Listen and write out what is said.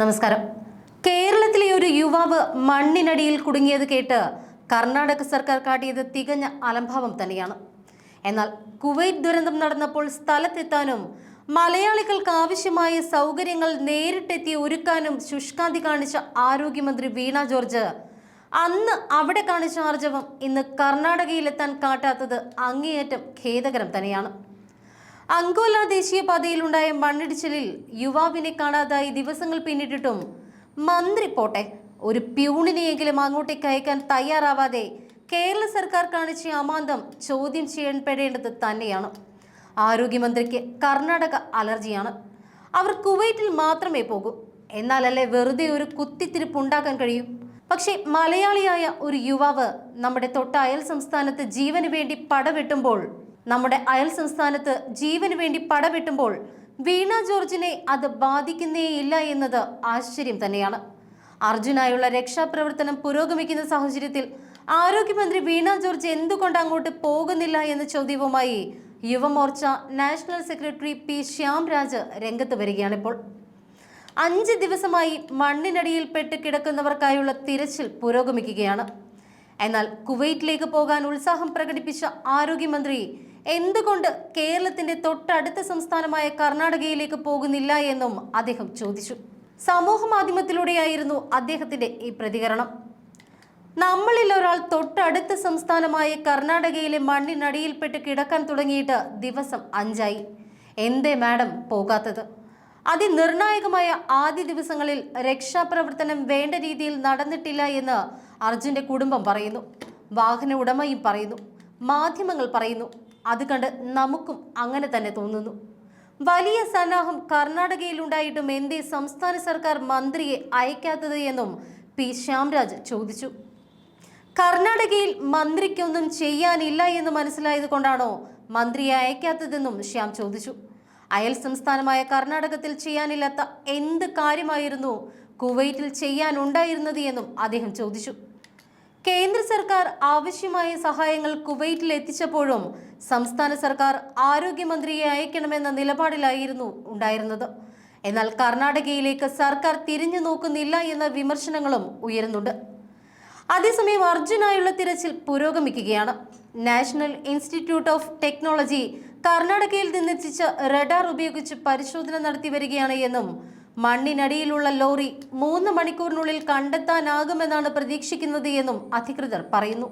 നമസ്കാരം. കേരളത്തിലെ ഒരു യുവാവ് മണ്ണിനടിയിൽ കുടുങ്ങിയത് കേട്ട് കർണാടക സർക്കാർ കാട്ടിയത് തികഞ്ഞ അലംഭാവം തന്നെയാണ്. എന്നാൽ കുവൈറ്റ് ദുരന്തം നടന്നപ്പോൾ സ്ഥലത്തെത്താനും മലയാളികൾക്ക് ആവശ്യമായ സൗകര്യങ്ങൾ നേരിട്ടെത്തി ഒരുക്കാനും ശുഷ്കാന്തി കാണിച്ച ആരോഗ്യമന്ത്രി വീണ ജോർജ് അന്ന് അവിടെ കാണിച്ച ആർജവം ഇന്ന് കർണാടകയിലെത്താൻ കാട്ടാത്തത് അങ്ങേയറ്റം ഖേദകരം തന്നെയാണ്. അങ്കോല ദേശീയപാതയിലുണ്ടായ മണ്ണിടിച്ചിലിൽ യുവാവിനെ കാണാതായി ദിവസങ്ങൾ പിന്നിട്ടിട്ടും മന്ത്രി പോട്ടെ ഒരു പ്യൂണിനെയെങ്കിലും അങ്ങോട്ടേക്ക് അയക്കാൻ തയ്യാറാവാതെ കേരള സർക്കാർ കാണിച്ച അമാന്തം ചോദ്യം ചെയ്യപ്പെടേണ്ടത് തന്നെയാണ്. ആരോഗ്യമന്ത്രിക്ക് കർണാടക അലർജിയാണ്. അവർ കുവൈറ്റിൽ മാത്രമേ പോകൂ. എന്നാലല്ലേ വെറുതെ ഒരു കുത്തിത്തിരിപ്പ് ഉണ്ടാക്കാൻ കഴിയൂ? പക്ഷേ മലയാളിയായ ഒരു യുവാവ് നമ്മുടെ തൊട്ട അയൽ സംസ്ഥാനത്ത് ജീവന് വേണ്ടി പടവെട്ടുമ്പോൾ നമ്മുടെ അയൽ സംസ്ഥാനത്ത് ജീവന് വേണ്ടി പടവെട്ടുമ്പോൾ വീണ ജോർജിനെ അത് ബാധിക്കുന്നേയില്ല എന്നത് ആശ്ചര്യം തന്നെയാണ്. അർജുനായുള്ള രക്ഷാപ്രവർത്തനം പുരോഗമിക്കുന്ന സാഹചര്യത്തിൽ ആരോഗ്യമന്ത്രി വീണ ജോർജ് എന്തുകൊണ്ട് അങ്ങോട്ട് പോകുന്നില്ല എന്ന ചോദ്യവുമായി Yuvamorcha national secretary P Shyamraj രംഗത്ത് വരികയാണിപ്പോൾ. അഞ്ച് ദിവസമായി മണ്ണിനടിയിൽപ്പെട്ട് കിടക്കുന്നവർക്കായുള്ള തിരച്ചിൽ പുരോഗമിക്കുകയാണ്. എന്നാൽ കുവൈറ്റിലേക്ക് പോകാൻ ഉത്സാഹം പ്രകടിപ്പിച്ച ആരോഗ്യമന്ത്രി എന്തുകൊണ്ട് കേരളത്തിന്റെ തൊട്ടടുത്ത സംസ്ഥാനമായ കർണാടകയിലേക്ക് പോകുന്നില്ല എന്നും അദ്ദേഹം ചോദിച്ചു. സമൂഹ മാധ്യമത്തിലൂടെയായിരുന്നു അദ്ദേഹത്തിന്റെ ഈ പ്രതികരണം. നമ്മളിൽ ഒരാൾ തൊട്ടടുത്ത സംസ്ഥാനമായ കർണാടകയിലെ മണ്ണിനടിയിൽപ്പെട്ട് കിടക്കാൻ തുടങ്ങിയിട്ട് ദിവസം അഞ്ചായി. എന്തേ മാഡം പോകാത്തത്? അതിനിർണായകമായ ആദ്യ ദിവസങ്ങളിൽ രക്ഷാപ്രവർത്തനം വേണ്ട രീതിയിൽ നടന്നിട്ടില്ല എന്ന് അർജുന്റെ കുടുംബം പറയുന്നു. വാഹന ഉടമയും പറയുന്നു. മാധ്യമങ്ങൾ പറയുന്നു. അത് കണ്ട് നമുക്കും അങ്ങനെ തന്നെ തോന്നുന്നു. വലിയ സന്നാഹം കർണാടകയിലുണ്ടായിട്ടും എന്തേ സംസ്ഥാന സർക്കാർ മന്ത്രിയെ അയക്കാത്തത് എന്നും പി ശ്യാംരാജ് ചോദിച്ചു. കർണാടകയിൽ മന്ത്രിക്കൊന്നും ചെയ്യാനില്ല എന്ന് മനസ്സിലായത് കൊണ്ടാണോ മന്ത്രിയെ അയക്കാത്തതെന്നും ശ്യാം ചോദിച്ചു. അയൽ സംസ്ഥാനമായ കർണാടകത്തിൽ ചെയ്യാനില്ലാത്ത എന്ത് കാര്യമായിരുന്നു കുവൈറ്റിൽ ചെയ്യാനുണ്ടായിരുന്നത് എന്നും അദ്ദേഹം ചോദിച്ചു. കേന്ദ്ര സർക്കാർ ആവശ്യമായ സഹായങ്ങൾ കുവൈറ്റിൽ എത്തിച്ചപ്പോഴും സംസ്ഥാന സർക്കാർ ആരോഗ്യമന്ത്രിയെ അയക്കണമെന്ന നിലപാടിലായിരുന്നു ഉണ്ടായിരുന്നത്. എന്നാൽ കർണാടകയിലേക്ക് സർക്കാർ തിരിഞ്ഞു നോക്കുന്നില്ല എന്ന വിമർശനങ്ങളും ഉയരുന്നുണ്ട്. അതേസമയം അർജുനായുള്ള തിരച്ചിൽ പുരോഗമിക്കുകയാണ്. നാഷണൽ ഇൻസ്റ്റിറ്റ്യൂട്ട് ഓഫ് ടെക്നോളജി കർണാടകയിൽ നിന്നെത്തിച്ച റഡാർ ഉപയോഗിച്ച് പരിശോധന നടത്തി വരികയാണ് എന്നും മണ്ണിനടിയിലുള്ള ലോറി മൂന്ന് മണിക്കൂറിനുള്ളിൽ കണ്ടെത്താനാകുമെന്നാണ് പ്രതീക്ഷിക്കുന്നത് എന്നും അധികൃതർ പറയുന്നു.